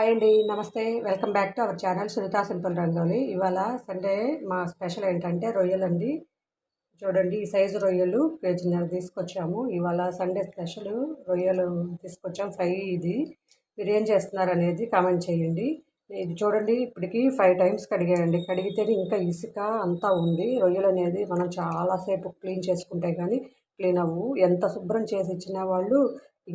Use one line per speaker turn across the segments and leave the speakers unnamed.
Hi అండి నమస్తే. Welcome back to our channel Sunitha simple rangoli. ఇవాళ సండే మా స్పెషల్ ఏంటంటే రొయ్యలు అండి. చూడండి ఈ సైజు రొయ్యలు కేజీన్నర తీసుకొచ్చాము. ఇవాళ సండే స్పెషల్ రొయ్యలు తీసుకొచ్చాము ఫ్రై ఇది. మీరు ఏం చేస్తున్నారు అనేది కామెంట్ చేయండి. ఇది చూడండి ఇప్పటికి ఫైవ్ టైమ్స్ కడిగాయండి. కడిగితే ఇంకా ఇసుక అంతా ఉంది. రొయ్యలు అనేది మనం చాలాసేపు క్లీన్ చేసుకుంటే కానీ క్లీన్ అవ్వు. ఎంత శుభ్రం చేసి ఇచ్చినా వాళ్ళు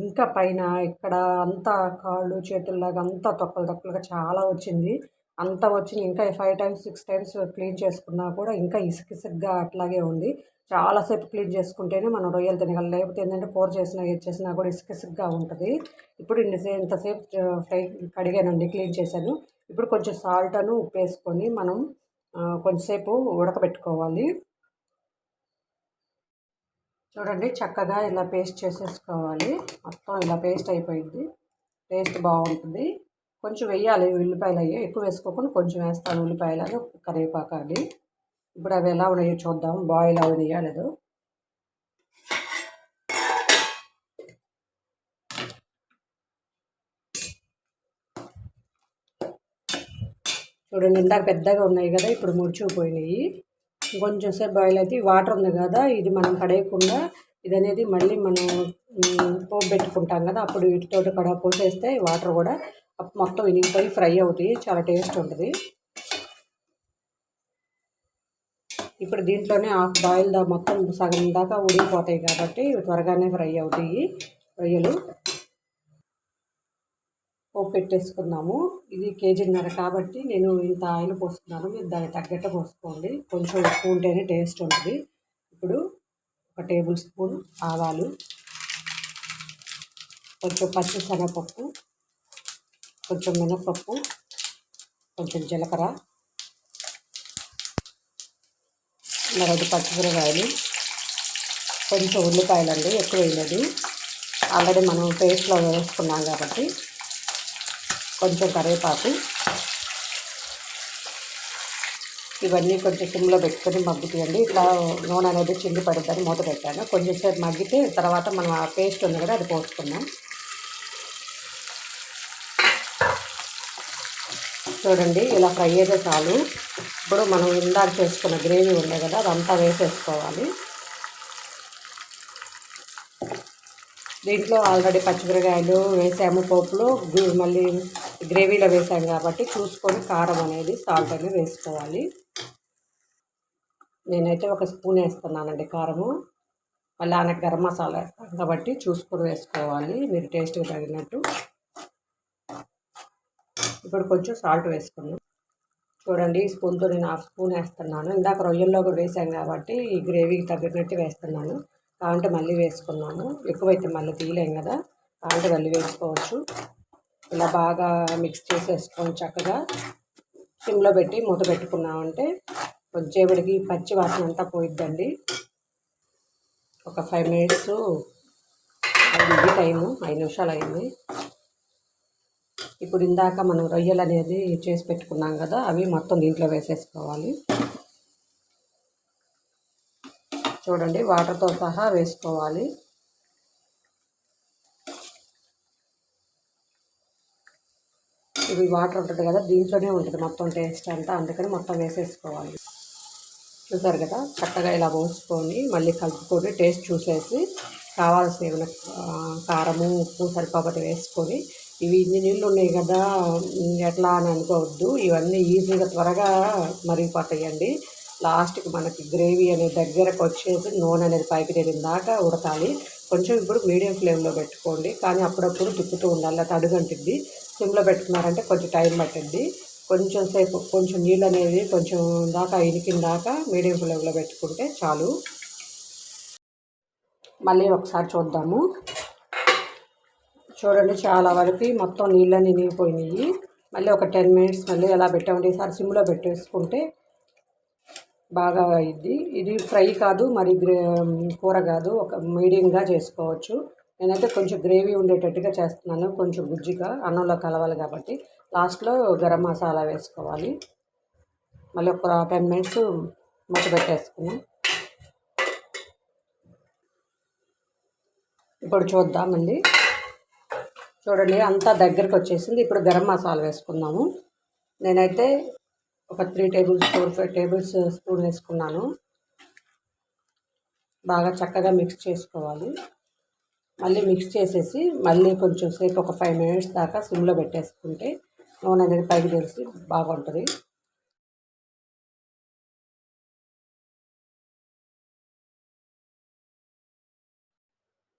ఇంకా పైన ఇక్కడ అంతా కాళ్ళు చేతుల్లాగా అంతా తొక్కలు తొక్కలుగా చాలా వచ్చింది. అంత వచ్చింది. ఇంకా five times six times clean చేసుకున్నా కూడా ఇంకా ఇసుకిసుగ్గా అట్లాగే ఉంది. చాలాసేపు క్లీన్ చేసుకుంటేనే మనం రొయ్యలు తినగలం. లేకపోతే ఏంటంటే కూర చేసినా ఏది చేసినా కూడా ఇసుకిసుగ్గా ఉంటుంది. ఇప్పుడు ఇంతసేపు ఫ్రై కడిగానండి క్లీన్ చేశాను. ఇప్పుడు కొంచెం సాల్ట్ అను ఉప్పు వేసుకొని మనం కొంచెంసేపు ఉడకబెట్టుకోవాలి. చూడండి చక్కగా ఇలా పేస్ట్ చేసేసుకోవాలి. మొత్తం ఇలా పేస్ట్ అయిపోయింది. టేస్ట్ బాగుంటుంది. కొంచెం వేయాలి ఉల్లిపాయలు అయ్యి ఎక్కువ వేసుకోకుండా కొంచెం వేస్తాను ఉల్లిపాయలు కరివేపాకాలి ఇప్పుడు అవి ఎలా ఉన్నాయో చూద్దాం. బాయిల్ అవి లేదు. చూడండి ఇందాక పెద్దగా ఉన్నాయి కదా ఇప్పుడు ముడిచిపోయినాయి. కొంచెం సేపు బాయిల్ అయితే వాటర్ ఉంది కదా ఇది మనం కడేయకుండా ఇది అనేది మళ్ళీ మనం పోపు పెట్టుకుంటాం కదా అప్పుడు వీటితో కడ పోసేస్తే వాటర్ కూడా మొత్తం ఇనిగిపోయి ఫ్రై అవుతాయి. చాలా టేస్ట్ ఉంటుంది. ఇప్పుడు దీంట్లోనే హాఫ్ బాయిల్ దా మొత్తం సగం దాకా ఉడికిపోతాయి కాబట్టి త్వరగానే ఫ్రై అవుతాయి రొయ్యలు. పోపు పెట్టేసుకుందాము. ఇది కేజీన్నర కాబట్టి నేను ఇంత ఆయిల్ పోసుకున్నాను. మీరు దానికి తగ్గట్టు పోసుకోండి. కొంచెం ఎక్కువ ఉంటేనే టేస్ట్ ఉంటుంది. ఇప్పుడు ఒక టేబుల్ స్పూన్ ఆవాలు కొంచెం పచ్చిశనగపప్పు కొంచెం మినపప్పు కొంచెం జీలకర్ర రెండు పచ్చిమిరకాయలు కొంచెం ఉల్లిపాయలు అండి ఎక్కువ వేయలేదు. ఆల్రెడీ మనం పేస్ట్లో వేసుకున్నాం కాబట్టి కొంచెం కరివేపాకు ఇవన్నీ కొంచెం సిమ్లో పెట్టుకొని మగ్గుతాయండి. ఇట్లా నూనె అనేది చిండి పడుతుంది మూత పెట్టాను. కొంచెం సేపు మగ్గితే తర్వాత మనం ఆ పేస్ట్ ఉంది కదా అది పోసుకున్నాం చూడండి ఇలా ఫ్రై అయితే చాలు. ఇప్పుడు మనం ఇందాక చేసుకున్న గ్రేవీ ఉండే కదా అదంతా వేసేసుకోవాలి. దీంట్లో ఆల్రెడీ పచ్చిమిరకాయలు వేసాము పోపులో. మళ్ళీ గ్రేవీలో వేసాం కాబట్టి చూసుకొని కారం అనేది సాల్ట్ అనేది వేసుకోవాలి. నేనైతే ఒక స్పూన్ వేస్తున్నానండి కారము. మళ్ళీ ఆయనకు గరం మసాలా వేస్తాను కాబట్టి చూసుకొని వేసుకోవాలి. మీరు టేస్ట్గా తగినట్టు. ఇప్పుడు కొంచెం సాల్ట్ వేసుకున్నాం చూడండి ఈ స్పూన్తో నేను హాఫ్ స్పూన్ వేస్తున్నాను. ఇందాక రొయ్యల్లో కూడా వేసాం కాబట్టి ఈ గ్రేవీకి తగ్గినట్టు వేస్తున్నాను. కావాలంటే మళ్ళీ వేసుకున్నాము. ఎక్కువైతే మళ్ళీ తీయలేం కదా. కావాలంటే మళ్ళీ వేసుకోవచ్చు. ఇలా బాగా మిక్స్ చేసేసుకొని చక్కగా సిమ్లో పెట్టి మూత పెట్టుకున్నామంటే కొంచెంసేపటికి పచ్చి వాసన అంతా పోయిద్దండి. ఒక ఫైవ్ మినిట్స్ అయింది టైము ఐదు నిమిషాలు అయింది. ఇప్పుడు ఇందాక మనం రొయ్యలు అనేది చేసి పెట్టుకున్నాం కదా అవి మొత్తం దీంట్లో వేసేసుకోవాలి. చూడండి వాటర్తో సహా వేసుకోవాలి. ఇది వాటర్ ఉంటుంది కదా దీంట్లోనే ఉంటుంది మొత్తం టేస్ట్ అంతా అందుకని మొత్తం వేసేసుకోవాలి. చూసారు కదా? చక్కగా ఇలా పోసుకొని మళ్ళీ కలుపుకొని టేస్ట్ చూసేసి కావాల్సిన కారము ఉప్పు సరిపోతే వేసుకొని. ఇవి ఇన్ని నీళ్ళు ఉన్నాయి కదా ఎట్లా అని అనుకోవద్దు. ఇవన్నీ ఈజీగా త్వరగా మరిగిపోతాయండి. లాస్ట్కి మనకి గ్రేవీ అనేది దగ్గరకు వచ్చేసి నూనె అనేది పైకి తేలిన దాకా ఉడకాలి. కొంచెం ఇప్పుడు మీడియం ఫ్లేమ్లో పెట్టుకోండి. కానీ అప్పుడప్పుడు తిప్పుతూ ఉండాలి అది అడుగంటిద్ది. సిమ్లో పెట్టుకున్నారంటే కొంచెం టైం పట్టింది కొంచెం సేపు కొంచెం నీళ్ళు అనేది కొంచెం దాకా ఇనికిన దాకా మీడియం ఫ్లేమ్లో పెట్టుకుంటే చాలు. మళ్ళీ ఒకసారి చూద్దాము. చూడండి చాలా వరకు మొత్తం నీళ్ళని నిగిపోయినాయి. మళ్ళీ ఒక టెన్ మినిట్స్ మళ్ళీ ఎలా పెట్టామంటే ఈసారి సిమ్లో పెట్టేసుకుంటే బాగా అయింది ఇది ఫ్రై కాదు మరి కూర కాదు ఒక మీడియంగా చేసుకోవచ్చు. నేనైతే కొంచెం గ్రేవీ ఉండేటట్టుగా చేస్తున్నాను కొంచెం గుజ్జిగా అన్నంలో కలవాలి కాబట్టి. లాస్ట్లో గరం మసాలా వేసుకోవాలి. మళ్ళీ ఒక టెన్ మినిట్స్ మూత పెట్టేసుకున్నాం ఇప్పుడు చూద్దామండి. చూడండి అంతా దగ్గరకు వచ్చేసింది. ఇప్పుడు గరం మసాలా వేసుకుందాము. నేనైతే ఒక three tables four five tables spoon వేసుకున్నాను. బాగా చక్కగా మిక్స్ చేసుకోవాలి. మళ్ళీ మిక్స్ చేసేసి మళ్ళీ కొంచెం సేపు ఒక ఫైవ్ మినిట్స్ దాకా సిమ్లో పెట్టేసుకుంటే నూనె అనేది పైకి తెలిసి బాగుంటుంది.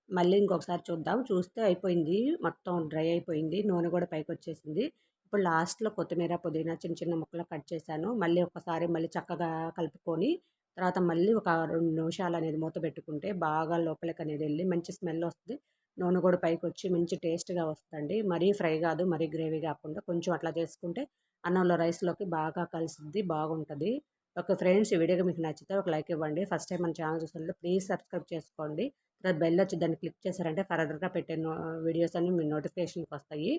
మళ్ళీ ఇంకొకసారి చూద్దాం. చూస్తే అయిపోయింది. మొత్తం డ్రై అయిపోయింది. నూనె కూడా పైకి వచ్చేసింది. ఇప్పుడు లాస్ట్లో కొత్తిమీర పుదీనా చిన్న చిన్న ముక్కలు కట్ చేశాను. మళ్ళీ ఒకసారి మళ్ళీ చక్కగా కలుపుకొని తర్వాత మళ్ళీ ఒక రెండు నిమిషాలు అనేది మూత పెట్టుకుంటే బాగా లోపలికి అనేది వెళ్ళి మంచి స్మెల్ వస్తుంది. నూనె కూడా పైకి వచ్చి మంచి టేస్ట్గా వస్తుంది మరీ ఫ్రై కాదు మరీ గ్రేవీ కాకుండా కొంచెం అట్లా చేసుకుంటే అన్నంలో రైస్లోకి బాగా కలిసిద్ది బాగుంటుంది. ఒక ఫ్రెండ్స్ ఈ వీడియోకి మీకు నచ్చితే ఒక లైక్ ఇవ్వండి. ఫస్ట్ టైం మన ఛానల్ చూస్తుంటే ప్లీజ్ సబ్స్క్రైబ్ చేసుకోండి. తర్వాత బెల్ వచ్చి దాన్ని క్లిక్ చేశారంటే ఫర్దర్గా పెట్టే వీడియోస్ అన్ని మీ నోటిఫికేషన్కి వస్తాయి.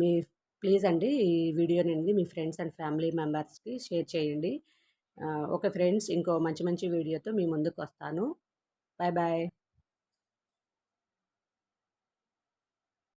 మీ ప్లీజ్ అండి ఈ వీడియోని మీ ఫ్రెండ్స్ అండ్ ఫ్యామిలీ మెంబర్స్కి షేర్ చేయండి. ఓకే ఫ్రెండ్స్ ఇంకో మంచి మంచి వీడియోతో మీ ముందుకు వస్తాను. Bye bye